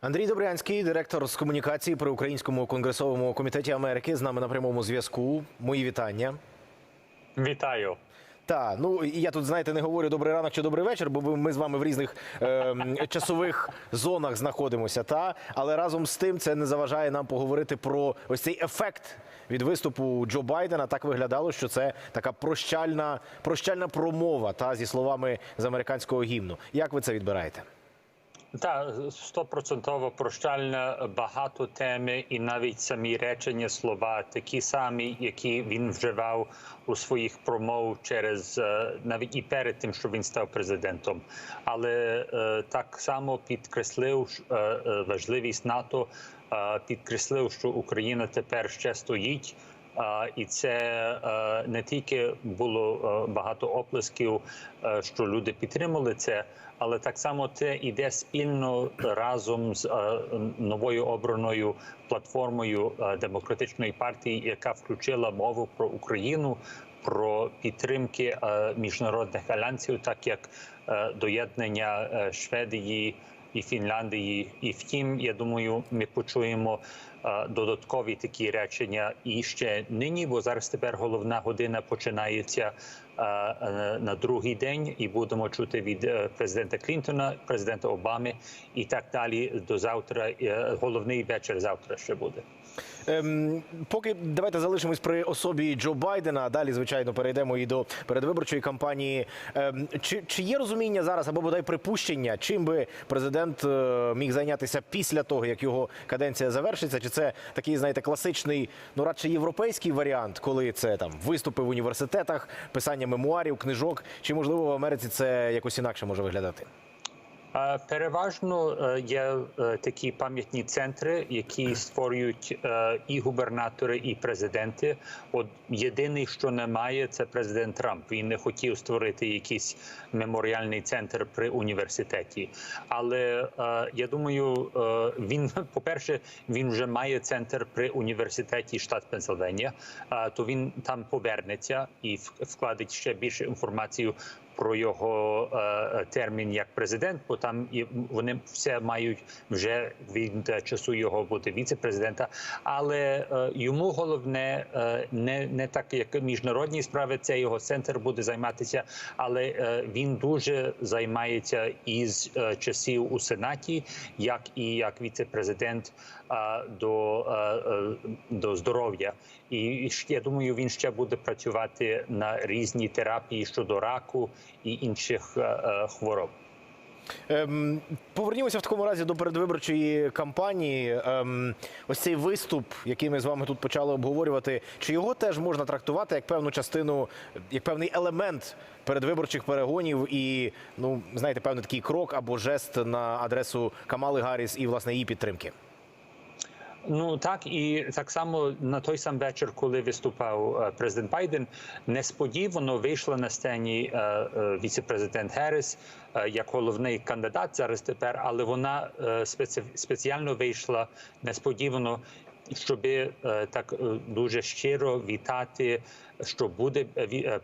Андрій Добрянський, директор з комунікації при Українському конгресовому комітеті Америки, з нами на прямому зв'язку. Мої вітання. Вітаю. Та ну я тут знаєте не говорю добрий ранок чи добрий вечір, бо ми з вами в різних е, часових зонах знаходимося. Та але разом з тим це не заважає нам поговорити про ось цей ефект від виступу Джо Байдена. Так виглядало, що це така прощальна, прощальна промова та зі словами з американського гімну. Як ви це відбираєте? Та стопроцентово прощальна багато теми, і навіть самі речення слова такі самі, які він вживав у своїх промов через е, навіть і перед тим, що він став президентом. Але е, так само підкреслив е, важливість НАТО, підкреслив, що Україна тепер ще стоїть. І це е, не тільки було е, багато оплесків, е, що люди підтримали це, але так само це йде спільно разом з новою обраною платформою демократичної партії, яка включила мову про Україну, про підтримки міжнародних альянсів, так як доєднання Шведії і Фінляндії. І втім, я думаю, ми почуємо додаткові такі речення і ще нині, бо зараз тепер головна година починається е, е, на другий день, і будемо чути від е, президента Клінтона, президента Обами і так далі до завтра. Е, Головний вечір завтра ще буде. Ем, поки давайте залишимось при особі Джо Байдена. Далі, звичайно, перейдемо і до передвиборчої кампанії. Ем, чи, чи є розуміння зараз або бодай припущення, чим би президент е, міг зайнятися після того, як його каденція завершиться? Чи це такий, знаєте, класичний, ну радше європейський варіант, коли це там виступи в університетах, писання мемуарів, книжок? Чи можливо в Америці це якось інакше може виглядати? Переважно е, є е, такі пам'ятні центри, які створюють е, і губернатори, і президенти. От єдиний, що немає, це президент Трамп. Він не хотів створити якийсь меморіальний центр при університеті. Але я думаю, він, по-перше, він вже має центр при університеті штат Пенсильванія, е, то він там повернеться і вкладить ще більше інформацію про його е, термін як президент, бо там вони все мають вже від е, часу його бути віце-президента. Але е, йому головне е, не, не так, як міжнародні справи, це його центр буде займатися, але е, він дуже займається із е, часів у сенаті, як і як віце-президент е, до, е, е, до здоров'я. І я думаю, він ще буде працювати на різні терапії щодо раку і інших е, е, хвороб. Ем, повернімося в такому разі до передвиборчої кампанії. Ем, ось цей виступ, який ми з вами тут почали обговорювати, чи його теж можна трактувати як певну частину, як певний елемент передвиборчих перегонів і, ну знаєте, певний такий крок або жест на адресу Камали Гарріс і власне її підтримки? Ну так і так само на той сам вечір, коли виступав е, президент Байден, несподівано вийшла на сцені е, е, віце-президент е, як головний кандидат зараз тепер, але вона спеці- спеціально вийшла несподівано, щоб так дуже щиро вітати, що буде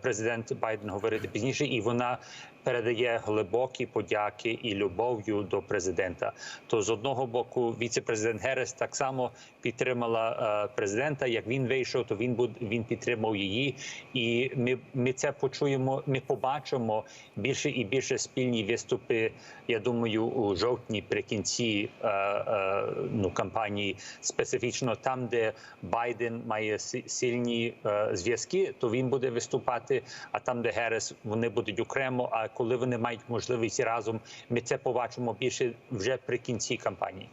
президент Байден говорити пізніше, і вона передає глибокі подяки і любов'ю до президента. То з одного боку, віце-президент Герес так само підтримала е, президента. Як він вийшов, то він буд він підтримав її, і ми, ми це почуємо. Ми побачимо більше і більше спільні виступи. Я думаю, у жовтні при кінці е, е, ну кампанії, специфічно там, де Байден має сильні зв'язки, то він буде виступати. А там, де Герес, вони будуть окремо. А коли вони мають можливість разом, ми це побачимо більше вже при кінці кампанії.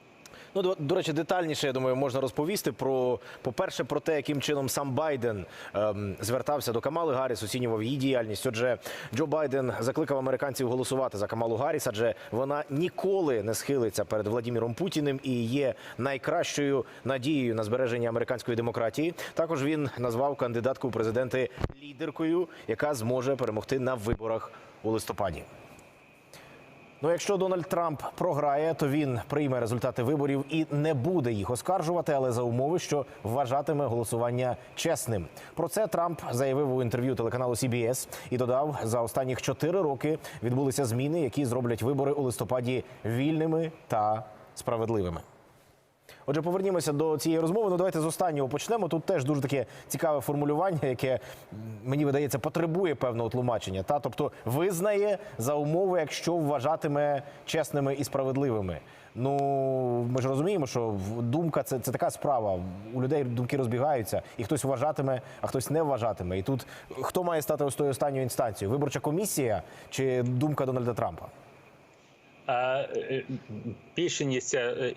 Ну, до, речі, детальніше, я думаю, можна розповісти про, по-перше, про те, яким чином сам Байден ем, звертався до Камали Гарріс, оцінював її діяльність. Отже, Джо Байден закликав американців голосувати за Камалу Гарріс, адже вона ніколи не схилиться перед Владіміром Путіним і є найкращою надією на збереження американської демократії. Також він назвав кандидатку у президенти лідеркою, яка зможе перемогти на виборах у листопаді. Ну, якщо Дональд Трамп програє, то він прийме результати виборів і не буде їх оскаржувати, але за умови, що вважатиме голосування чесним. Про це Трамп заявив у інтерв'ю телеканалу CBS і додав, за останніх чотири роки відбулися зміни, які зроблять вибори у листопаді вільними та справедливими. Отже, повернімося до цієї розмови. Ну давайте з останнього почнемо. Тут теж дуже таке цікаве формулювання, яке мені видається потребує певного тлумачення. Та тобто визнає за умови, якщо вважатиме чесними і справедливими. Ну ми ж розуміємо, що думка це, це така справа. У людей думки розбігаються, і хтось вважатиме, а хтось не вважатиме. І тут хто має стати ось тою останньою інстанцією? Виборча комісія чи думка Дональда Трампа? Е, е, це, е,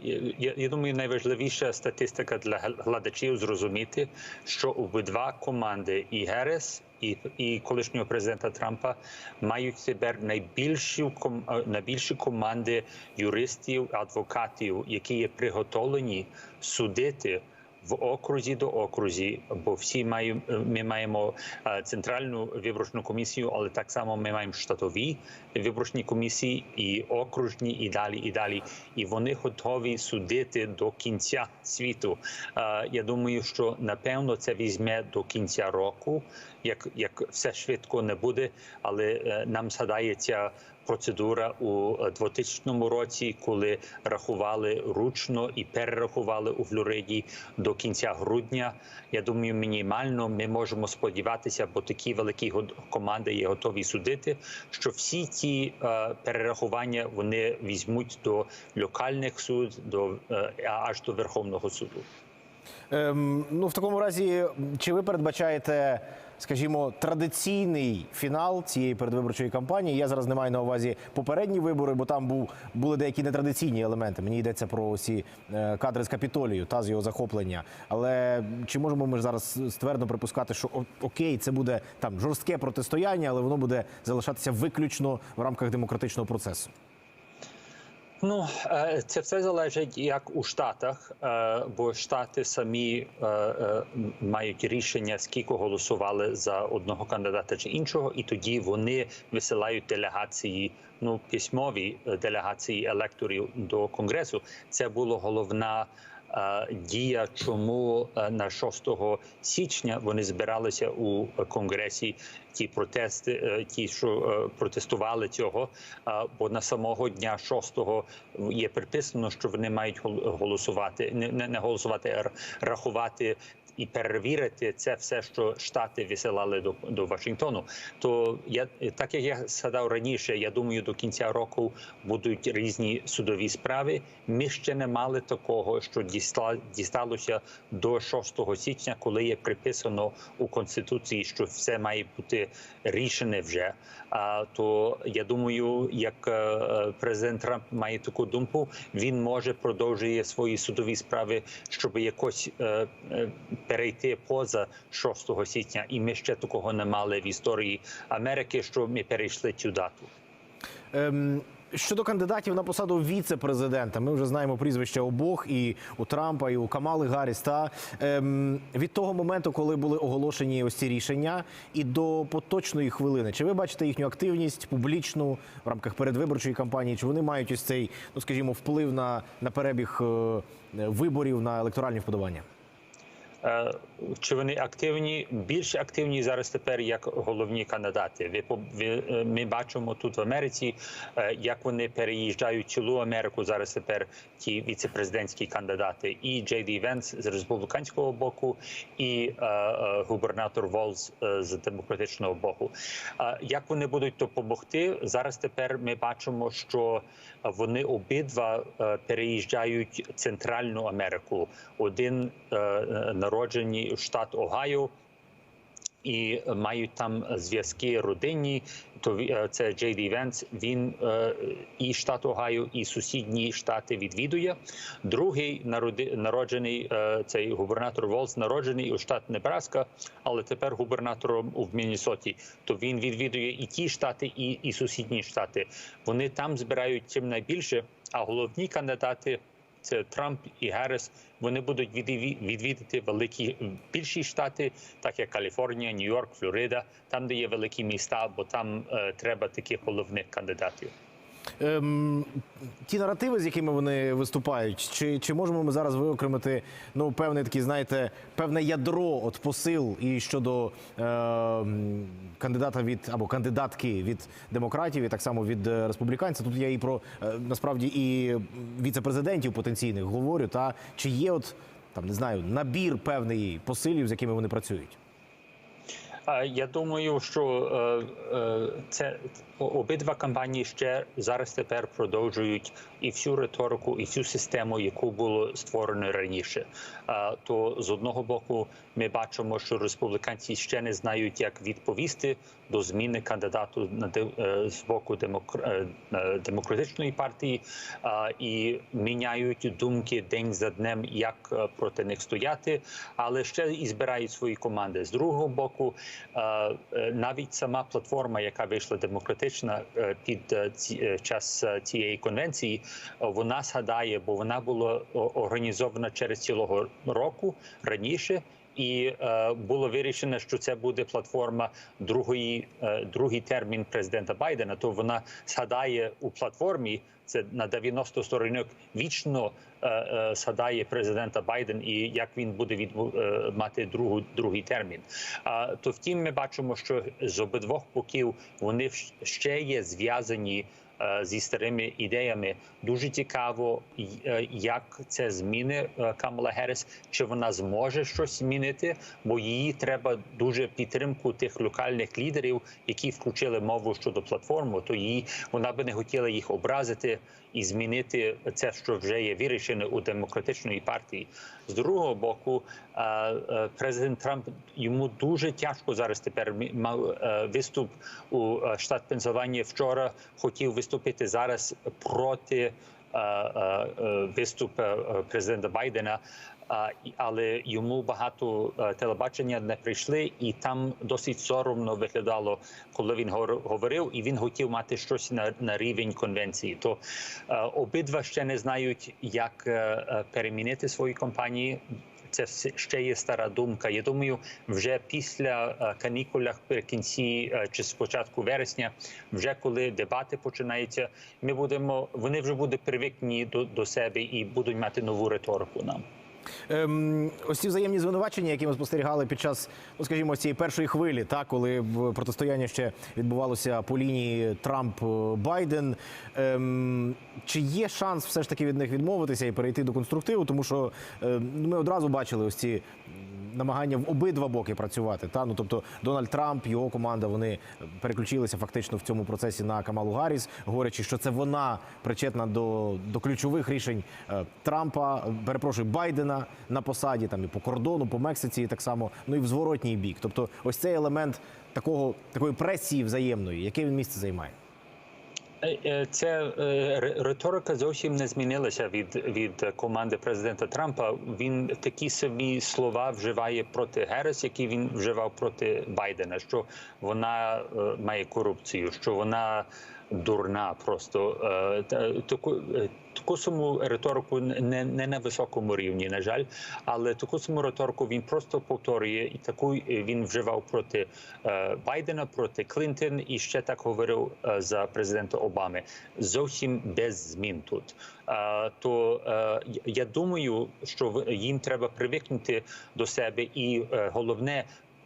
я, думаю, найважливіша статистика для гл- глядачів зрозуміти, що обидва команди і Герес, і, і колишнього президента Трампа мають тепер найбільші е, найбільші команди юристів, адвокатів, які є приготовлені судити в окрузі до окрузі, бо всі маємо ми маємо е, центральну виборчну комісію, але так само ми маємо штатові виборчні комісії і окружні, і далі, і далі. І вони готові судити до кінця світу. Е, Я думаю, що напевно це візьме до кінця року, як, як все швидко не буде, але е, нам згадається процедура у е, 2000 році, коли рахували ручно і перерахували у Флориді до кінця грудня. Я думаю, мінімально ми можемо сподіватися, бо такі великі команди є готові судити, що всі ті е, перерахування вони візьмуть до локальних суд, до е, аж до Верховного суду. Ем, ну, в такому разі, чи ви передбачаєте, скажімо, традиційний фінал цієї передвиборчої кампанії? Я зараз не маю на увазі попередні вибори, бо там був були деякі нетрадиційні елементи. Мені йдеться про ці е, кадри з капітолію та з його захоплення. Але чи можемо ми зараз ствердно припускати, що окей, це буде там жорстке протистояння, але воно буде залишатися виключно в рамках демократичного процесу? Ну, е, це все залежить як у Штатах, е, бо Штати самі е, мають рішення, скільки голосували за одного кандидата чи іншого, і тоді вони висилають делегації, ну письмові делегації електорів до конгресу. Це була головна. Дія, чому е, на 6 січня вони збиралися у конгресі ті протести, е, ті, що е, протестували цього. Бо на самого дня 6 є приписано, що вони мають гол- голосувати, не голосувати, а рахувати. І перевірити це все, що штати висилали до, до Вашингтону. То я так як я згадав раніше, я думаю, до кінця року будуть різні судові справи. Ми ще не мали такого, що дістала дісталося до 6 січня, коли є приписано у конституції, що все має бути рішене вже. А то я думаю, як е, президент Трамп має таку думку, він може продовжує свої судові справи, щоб якось е, е, перейти поза 6 січня. І ми ще такого не мали в історії Америки, що ми перейшли цю дату. Ем, щодо кандидатів на посаду віце-президента, ми вже знаємо прізвища обох і у Трампа, і у Камали Гарріс. Та ем, від того моменту, коли були оголошені ось ці рішення, і до поточної хвилини, чи ви бачите їхню активність публічну в рамках передвиборчої кампанії? Чи вони мають ось цей, ну скажімо, вплив на, на перебіг е, виборів на електоральні вподобання? Е, Чи вони активні? Більш активні зараз тепер як головні кандидати. Ви е, ми бачимо тут в Америці, е, як вони переїжджають цілу Америку. Зараз тепер ті віцепрезидентські кандидати, і Джей Ді Венс з республіканського боку, і е, е, губернатор Волз з демократичного боку. Е, Як вони будуть допомогти? Зараз тепер ми бачимо, що вони обидва переїжджають Центральну Америку. Один е, народжений в штат Огайо. І мають там зв'язки родинні. То е, це Джей Ді Венс. Він е, і штат Огайо, і сусідні штати відвідує. Другий народи- народжений е, цей губернатор Волс, народжений у штат Небраска, але тепер губернатором у Міннесоті. То він відвідує і ті штати, і, і сусідні штати. Вони там збирають чим найбільше. А головні кандидати це Трамп і Гарріс, вони будуть відві- відвідати великі більші штати, так як Каліфорнія, Нью-Йорк, Флорида, там, де є великі міста, бо там е, треба таких головних кандидатів. Ем, ті наративи, з якими вони виступають, чи, чи можемо ми зараз виокремити ну, певне такі, знаєте, певне ядро от посил і щодо е, кандидата від або кандидатки від демократів, і так само від е, республіканців. Тут я і про е, насправді і віцепрезидентів потенційних говорю. Та чи є от там не знаю набір певний посилів, з якими вони працюють? Я думаю, що е, е, це обидва кампанії ще зараз тепер продовжують і всю риторику, і всю систему, яку було створено раніше. То з одного боку ми бачимо, що республіканці ще не знають, як відповісти до зміни кандидату на е, з боку демокр- демократичної партії і міняють думки день за днем, як проти них стояти, але ще і збирають свої команди. З другого боку, навіть сама платформа, яка вийшла демократична е, під е, е, час е, цієї конвенції, е, вона згадає, бо вона була організована через цілого року раніше. І е, було вирішено, що це буде платформа другої, е, другий термін президента Байдена. То вона згадає у платформі це на 90 сторінок вічно е, згадає президента Байден і як він буде відбу- мати другу, другий термін. А то втім, ми бачимо, що з обидвох боків вони ще є зв'язані. Е, Зі старими ідеями дуже цікаво, е, як це зміни е, Камала Герріс, чи вона зможе щось змінити, бо її треба дуже підтримку тих локальних лідерів, які включили мову щодо платформи. То її вона би не хотіла їх образити і змінити це, що вже є вирішено у демократичної партії. З другого боку, президент Трамп йому дуже тяжко зараз тепер мав виступ у штат Пенсильванія вчора. Хотів виступити зараз проти е, е, е, виступ е, президента Байдена. Але йому багато телебачення не прийшли, і там досить соромно виглядало, коли він говорив, і він хотів мати щось на, на рівень конвенції. То обидва ще не знають, як перемінити свої компанії. Це ще є стара думка. Я думаю, вже після е, канікулях при кінці е, чи спочатку вересня, вже коли дебати починаються, ми будемо вони вже будуть привикні до, до себе і будуть мати нову риторику нам. Ем, ось ці взаємні звинувачення, які ми спостерігали під час, ну скажімо, цієї першої хвилі, та коли протистояння ще відбувалося по лінії Трамп-Байден. Ем, чи є шанс все ж таки від них відмовитися і перейти до конструктиву? Тому що ем, ми одразу бачили ось ці намагання в обидва боки працювати. Та ну тобто Дональд Трамп, його команда, вони переключилися фактично в цьому процесі на Камалу Гарріс, говорячи, що це вона причетна до, до ключових рішень е, Трампа, перепрошую, Байдена на посаді, там і по кордону, по Мексиці, і так само, ну і в зворотній бік. Тобто, ось цей елемент такого такої пресії взаємної, яке він місце займає. Е, е, Це е, риторика зовсім не змінилася від, від команди президента Трампа. Він такі самі слова вживає проти Герес, які він вживав проти Байдена. Що вона е, має корупцію, що вона дурна, просто Е, таку. е, Таку саму риторику не, не на високому рівні, на жаль, але таку саму риторику він просто повторює, і таку е, він вживав проти Байдена, проти Клінтон, і ще так говорив за президента Обами. Зовсім без змін тут. То я думаю, що їм треба привикнути до себе, і головне.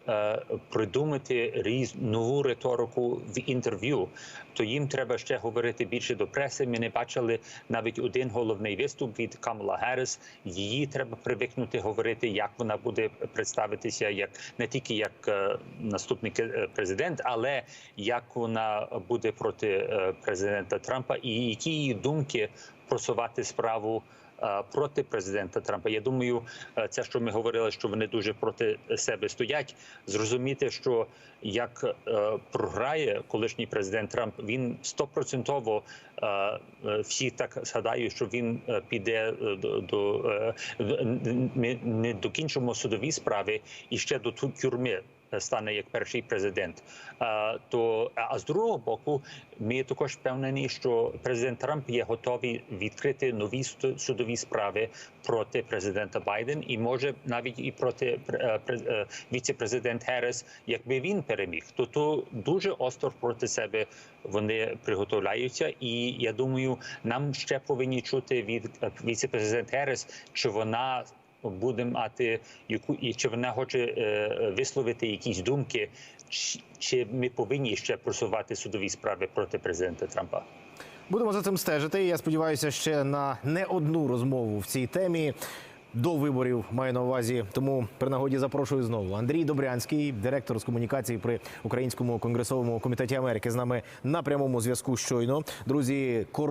Е, Придумати різ нову риторику в інтерв'ю, то їм треба ще говорити більше до преси. Ми не бачили навіть один головний виступ від Камала Герріс. Її треба привикнути говорити, як вона буде представитися, як не тільки як е, наступний е, президент, але як вона буде проти президента Трампа, і які її думки просувати справу. Е, Проти президента Трампа, я думаю, е, це що ми говорили, що вони дуже проти себе стоять. Зрозуміти, що як е, програє колишній президент Трамп, він стопроцентово всі так згадають, що він піде до, до ми не докінчимо судові справи і ще до тюрми. Стане як перший президент. Е, То а з другого боку, ми також впевнені, що президент Трамп є готовий відкрити нові судові справи проти президента Байден і може навіть і проти е, е, віце-президент Герес, якби він переміг. То то дуже остро проти себе вони приготовляються. І я думаю, нам ще повинні чути від віце-президент Герес, чи вона буде мати яку і чи вона хоче е, висловити якісь думки, чи, ми повинні ще просувати судові справи проти президента Трампа. Будемо за цим стежити. Я сподіваюся, ще на не одну розмову в цій темі. До виборів маю на увазі, тому при нагоді запрошую знову. Андрій Добрянський, директор з комунікації при Українському конгресовому комітеті Америки, з нами на прямому зв'язку щойно. Друзі, кор-